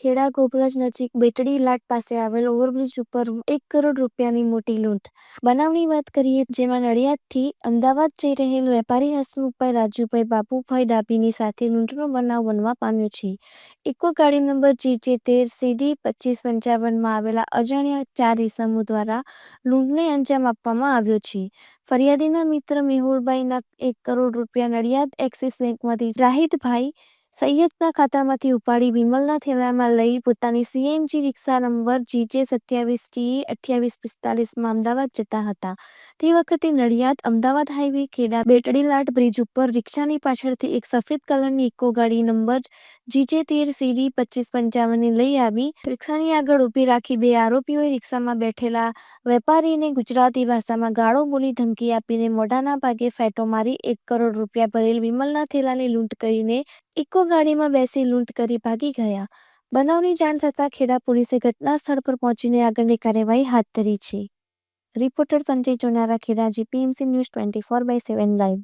Kheda ગોબરાજ નજીક બેટડી લાટ પાસે આવેલ ઓવરબ્રિજ ઉપર એક કરોડ રૂપિયાની મોટી લૂંટ. બનાવની વાત કરીએ, જેમાં નડિયાદથી અમદાવાદ જઈ રહેલ વેપારી હસમુખભાઈ રાજુભાઈ બાપુભાઈ ડાભીની સાથે લૂંટનો બનાવ બનવા પામ્યો છે. ઇકો ગાડી નંબર જીજે તેર સીડી પચીસ પંચાવનમાં આવેલા અજાણ્યા ચાર ઇસમો દ્વારા લૂંટને અંજામ આપવામાં આવ્યો છે. ફરિયાદીના મિત્ર મેહુલભાઈના એક કરોડ રૂપિયા નડિયાદ એક્સિસ બેંકમાંથી રાહિતભાઈ સૈયદના ખાતામાંથી ઉપાડી વિમલના થેલામાં લઈ પોતાની સીએનજી રિક્ષા નંબર જીજે સત્યાવીસ ટી અઠ્યાવીસ પિસ્તાલીસમાં અમદાવાદ જતા હતા. તે વખતે નડિયાદ અમદાવાદ હાઈવે ખેડા બેટડીલાટ બ્રિજ ઉપર રિક્ષાની પાછળથી એક સફેદ કલરની ઇકો ગાડી નંબર જીજે તેર સીડી પચીસ પંચાવનને લઈ આવી. રિક્ષાની આગળ ઊભી રાખી બે આરોપીઓએ રિક્ષામાં બેઠેલા વેપારીને ગુજરાતી ભાષામાં ગાળો બોલી ધમકી આપીને મોઢાના ભાગે ફેટો મારી એક કરોડ રૂપિયા ભરેલ વિમલના થેલાની લૂંટ કરીને ઇકો ગાડીમાં બેસી લૂંટ કરી ભાગી ગયા. બનાવની જાણ થતાં ખેડા પોલીસે ઘટના સ્થળ પર પહોંચીને આગળની કાર્યવાહી હાથ ધરી છે. Reporter Sanjay Chonara, Kheda, GPMC news twenty four by seven live.